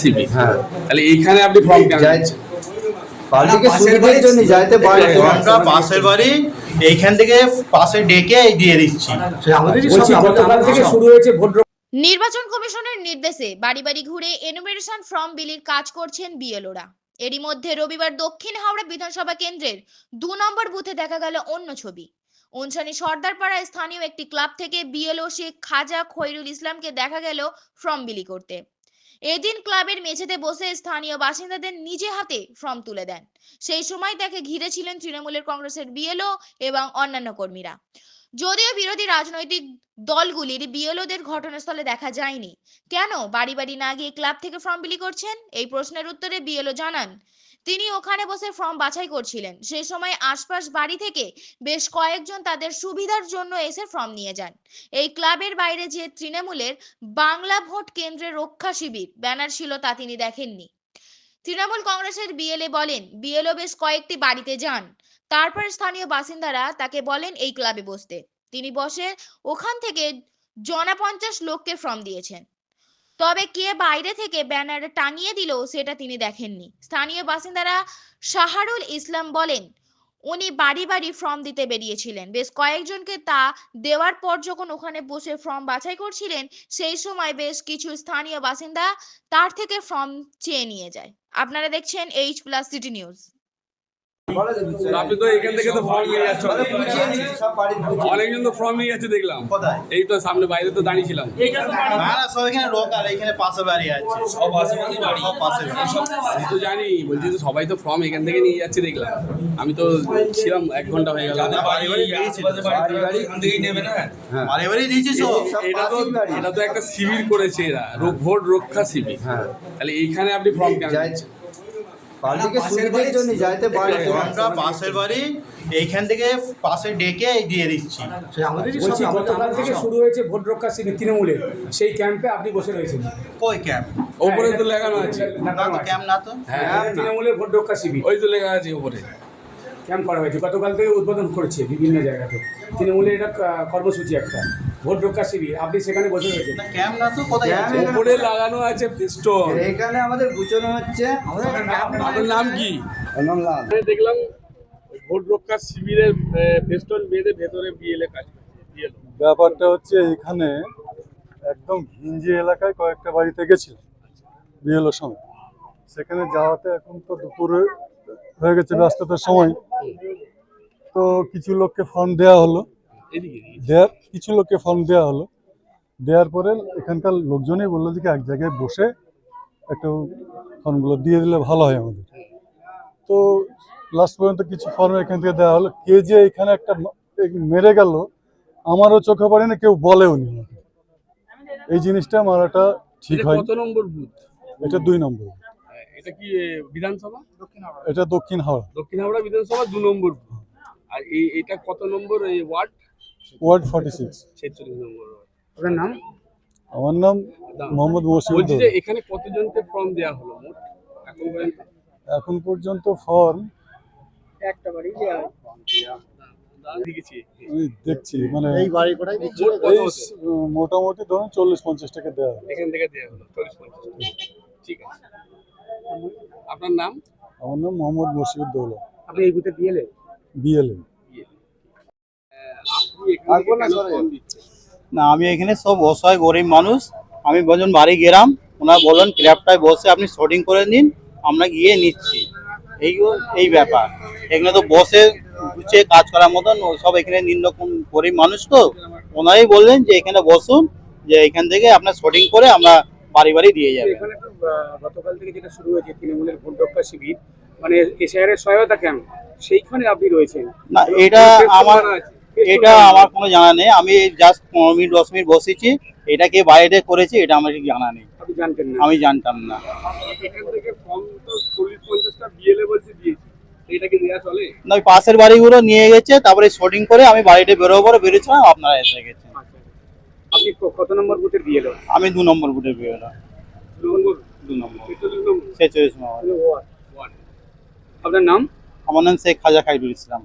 CB হ্যাঁ। তাহলে এইখানে আপনি ফর্ম কেন যাই সুবিধার জন্য যাইতে পারে। আমরা পাশের বাড়ি এইখান থেকে পাশে ডেকে দিয়ে দিচ্ছি। বলছি থেকে শুরু হয়েছে ভোট নির্বাচন কমিশনের নির্দেশে বাড়ি বাড়ি ঘুরে এনুমেরেশন ফর্ম বিলির কাজ করছেন বিএলওরা। এরই মধ্যে রবিবার দক্ষিণ হাওড়া বিধানসভা কেন্দ্রের দু নম্বর বুথে দেখা গেল অন্য ছবি। উনসানি সর্দারপাড়ায় স্থানীয় একটি ক্লাব থেকে বিএলও শেখ খাজা খৈরুল ইসলামকে দেখা গেল ফর্ম বিলি করতে। এদিন ক্লাবের মেঝেতে বসে স্থানীয় বাসিন্দাদের নিজে হাতে ফর্ম তুলে দেন। সেই সময় তাকে ঘিরে ছিলেন তৃণমূলের কংগ্রেসের বিএলও এবং অন্যান্য কর্মীরা। যদিও বিরোধী রাজনৈতিক দলগুলির বিএলওদের ঘটনাস্থলে দেখা যায়নি। কেন? বাড়ি বাড়ি না গিয়ে ক্লাব থেকে ফর্ম বিলি করছেন? এই প্রশ্নের উত্তরে বিএলও জানান, তিনি ওখানে বসে ফর্ম বাছাই করছিলেন। সেই সময় আশপাশ বাড়ি থেকে বেশ কয়েকজন তাদের সুবিধার জন্য এসে ফর্ম নিয়ে যান। এই ক্লাবের বাইরে যে তৃণমূলের বাংলা ভোট কেন্দ্রে রক্ষা শিবির, ব্যানার ছিল তা তিনি দেখেননি। তৃণমূল কংগ্রেসের বিএলএ বলেন, বিএলও বেশ কয়েকটি বাড়িতে যান। তারপর স্থানীয় বাসিন্দারা তাকে বলেন, এই ক্লাবে বসতে। তিনি বসে ওখান থেকে জনা পঞ্চাশ লোককে ফর্ম দিয়েছেন। তবে কে বাইরে থেকে ব্যানার টাঙিয়ে দিল, সেটা তিনি দেখেননি। স্থানীয় বাসিন্দারা শাহারুল ইসলাম বলেন উনি বাড়ি বাড়ি ফর্ম দিতে বেরিয়েছিলেন। বেশ কয়েকজনকে তা দেওয়ার পর যখন ওখানে বসে ফর্ম বাছাই করছিলেন, সেই সময় বেশ কিছু স্থানীয় বাসিন্দা তার থেকে ফর্ম চেয়ে নিয়ে যায়। আপনারা দেখছেন এইচ প্লাস সিটি নিউজ আপনি তো এখান থেকে তো ফর্ম নিয়ে যাচ্ছ অনেকজন তো ফর্ম নিয়ে যাচ্ছে দেখলাম। এই তো সামনে বাইরে তো দাঁড়িয়েছিলাম। না না সব এখানে লোকাল এখানে পাশে বাড়ি আছে। সব পাশে বাড়ি। পাশে আমি তো জানি বলছি তো সবাই তো ফর্ম এখান থেকে নিয়ে যাচ্ছে দেখলাম। আমি তো ছিলাম এক ঘণ্টা হয়ে গেল। বাড়ি বাড়ি দিয়েছি তো। বাড়ি। বাড়ি দিয়েছি সব। এটা তো একটা শিবির করেছে এরা। ভোট রক্ষা শিবির। হ্যাঁ। তাহলে এইখানে আপনি ফর্ম কেন যাই সুবিধার জন্য যাইতে পারে। আমরা পাশের বাড়ি এইখান থেকে পাশে ডেকে দিয়ে দিচ্ছি। বলছি গতকাল থেকে শুরু হয়েছে ভোট রক্ষা শিবির তৃণমূলে। সেই ক্যাম্পে আপনি বসে রয়েছেন। কই ক্যাম্প ওপরে তো লেখানো আছে। ক্যাম্প না তো হ্যাঁ তৃণমূলের ভোট রক্ষা শিবির। ওই তো লেখা আছে ওপরে ক্যাম্প করা হয়েছে। গতকাল থেকে উদ্বোধন করেছে বিভিন্ন জায়গাতে তৃণমূলের এটা কর্মসূচি একটা। ভোট রক্ষা শিবির আপনি সেখানে বসে রয়েছেন। না ক্যাম্প না তো কোথায় ক্যাম্প লাগানো আছে পিস্টন এখানে আমাদের গুছানো হচ্ছে। আপনার নাম কি? দেখলাম ভোট রক্ষা শিবিরের ফেস্টন বেঁধে ভেতরে বিএলএ কাজ করছে ব্যাপারটা হচ্ছে এখানে একদম হিঞ্জি এলাকায় কয়েকটা বাড়িতে গেছিলাম বিএলও সময় সেখানে যাওয়াতে এখন তো দুপুরে হয়ে গেছে ব্যস্ততার সময়। তো কিছু লোককে ফর্ম দেওয়া হলো। এদিকে। কিছু লোককে ফর্ম দেওয়া হলো। দেওয়ার পরে এখানকার লোকজনই বলল যে এক জায়গায় বসে একটু ফর্মগুলো দিয়ে দিলে ভালো হয় আমাদের। তো লাস্ট পর্যন্ত কিছু ফর্ম এখান থেকে দেওয়া হলো। কে যে এখানে একটা মেরে গেল আমারও চোখে পড়ে না কেউ বলেও নি এই জিনিসটা মারাটা ঠিক হয় এটা দুই নম্বর এটা কি বিধানসভা? এটা দক্ষিণ হাওড়া। দক্ষিণ হাওড়া বিধানসভা দু নম্বর আর এই এটা কত নম্বর এই ওয়ার্ড? ওয়ার্ড ফর্টি সিক্স ছেচল্লিশ নম্বর ওয়ার্ড। আপনার নাম? আমার নাম মোহাম্মদ বলছি যে এখানে কতজনকে ফর্ম দেওয়া হলো মোট? এখন পর্যন্ত? এখন পর্যন্ত ফর্ম একটা বাড়ি দেওয়া দেখছি। মানে এই বাড়ি মোটামুটি ধরুন চল্লিশ পঞ্চাশ টাকা দেওয়া এখান থেকে দেওয়া হলো চল্লিশ পঞ্চাশ ঠিক আছে। আপনার নাম? আমার নাম মোহাম্মদ আপনি এই বুথে বিএলএ? দিচ্ছেন না আমি এখানে সব অসহায় গরিব মানুষ। আমি বলছেন বাড়ি গেলাম ওনার বললেন ক্র্যাপটায় বসে আপনি শর্টিং করে নিন আমরা গিয়ে নিচ্ছি। এই এই ব্যাপার। এখানে তো বসে গুছিয়ে কাজ করার মতন ও সব এখানে নিম্নরকম গরিব মানুষ তো। ওনারাই বললেন যে এখানে বসুন যে এখান থেকে আপনার শর্টিং করে আমরা বাড়ি বাড়ি দিয়ে যাবেন এখানে তো গতকাল থেকে যেটা শুরু হয়েছে তৃণমূলের ভোট রক্ষা শিবির মানে এসআইআর এর সহায়তা ক্যাম্প সেইখানে আপনি রয়েছেন। না এটা আমার এটা আমার কোনো জানা নেই। আমি জাস্ট পনেরো মিনিট দশ মিনিট বসেছি। এটা কে বাইরে করেছে এটা আমার জানা নেই। আমি জানতাম না। না পাশের বাড়িগুলো নিয়ে গেছে তারপরে শর্টিং করে আমি বাড়িতে বেরোবো বেরোছিলাম আপনারা এসে আচ্ছা। আপনি কত নম্বর বুথে দিয়েলো আমি দু নম্বর বুটে বেরোলাম দু নম্বর ছেচল্লিশ আপনার নাম? আমার নাম শেখ খাজা খাইরুল ইসলাম।